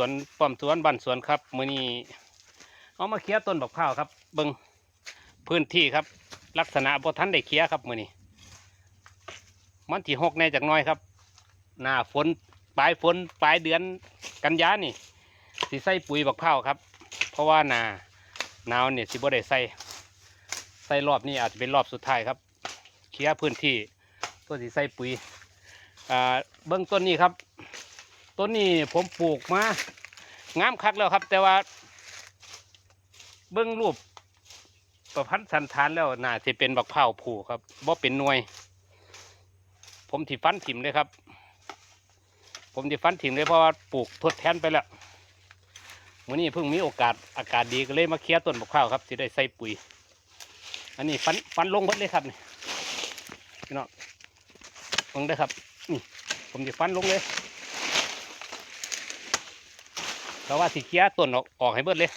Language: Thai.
วนป้อมสวนบ้านสวนครับมื้อนี้เอามาเคลียร์ต้นบักพร้าวครับเบิ่งพื้นที่ครับ ลักษณะบ่ทันได้เคลียร์ครับมื้อนี้มันที่หกแน่จากน้อยครับ หน้าฝนปลายฝนปลายเดือนกันยานี่สิใส่ปุ๋ยบักพร้าวครับ เพราะว่าหนาหนาวเนี่ยสิบ่ได้ใส่ใส่รอบนี้อาจจะเป็นรอบสุดท้ายครับ เคลียร์พื้นที่ตัวสิใส่ปุ๋ยอ่าเบื้องต้นนี้ครับ ต้นนี้ผมปลูกมางามคักแล้วครับ แต่ว่า เบื้องรูปประพันธ์สันฐานแล้วน่าจะเป็นบักเผาผูครับว่าเป็นหน่วย ผมที่ฟันถิ่มเลยครับ ผมที่ฟันถิ่มเลยเพราะว่าปลูกทดแทนไปแล้ววันนี้เพิ่งมีโอกาสอากาศดีก็เลยมาเคลียร์ต้นบักเผาครับที่ได้ใส่ปุ๋ย อันนี้ฟันฟันลงหมดเลยครับนี่พี่น้องลงได้ครับนี่ผมจะฟันลงเลย เพราะว่าสิเคลียต้นออกออกให้เบิดเลย